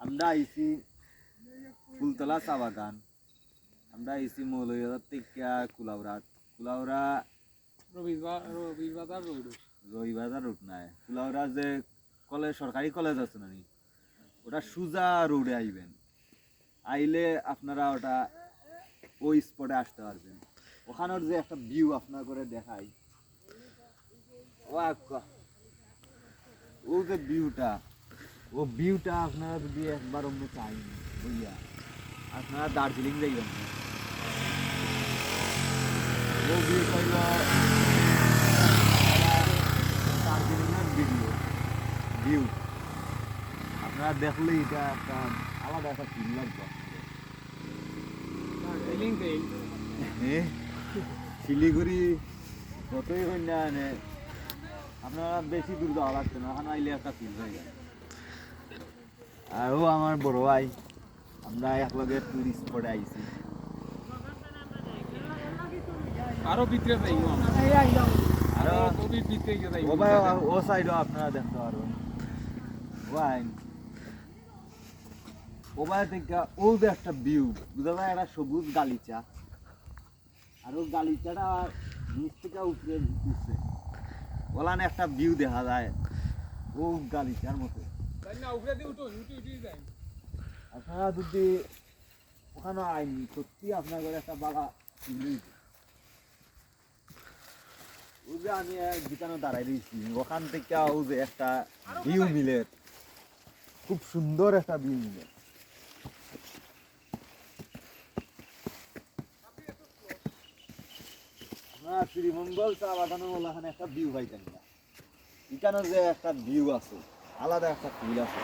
আমরা আইছি ফুলতলা চা বাগান আমরা আইছি মৌলভীবাজার থেকে কুলাউরাত কুলাউরা রবিবার রবিবার রোড। রবিবাজার রোড নাই। কুলাউরা যে কলেজ সরকারি কলেজ আছে নানি ওটা সুজা রোডে আইবেন। আইলে আপনারা ওটা ওই স্পটে আসতে পারবেন। ওখানের যে একটা ভিউ আপনার করে দেখাই। ও যে ভিউটা ও ভিউটা আপনারা যদি একবার অন্য চাই বুঝিয়া আপনারা দার্জিলিং যাইবেন। ও ভিউ পাইল দার্জিলিংয়ের ভিডিও ভিউ আপনারা দেখলে এটা একটা আলাদা একটা ফিল লাগবে। শিলিগুড়ি কতই কন্যা আপনারা বেশি দূর যাওয়া লাগছে না ওখানে আইলে একটা ফিল হয়ে যায় আর ও আমার বড় ভাই। আমরা একলগে টুরিস্ট স্পটে আইছি। আরও ভিতরে যাইব আরও কবি ভিতরে যাইব ও ভাই ও সাইডও আপনারা দেখতে পারবেন। ভাই। ও ভাই থেকে ও যে একটা ভিউ বুঝা যায় একটা সবুজ গালিচা। আর ও গালিচাটা নিচ থেকে উপরে উঠছে। ওলানে একটা ভিউ দেখা যায়। ও গালিচার মতো। আপনারা যদি ওখানে আইন সত্যি আপনার ঘরে একটা বালা ও যে আমি দোকানে দাঁড়াই দিয়েছি ওখান থেকে ও যে একটা ভিউ মিলে খুব সুন্দর একটা ভিউ মিলে। শ্রীমঙ্গল চা বাগানের ওখানে একটা ভিউ পাইতেন না। এখানে যে একটা ভিউ আছে আলাদা একটা ফিল আছে।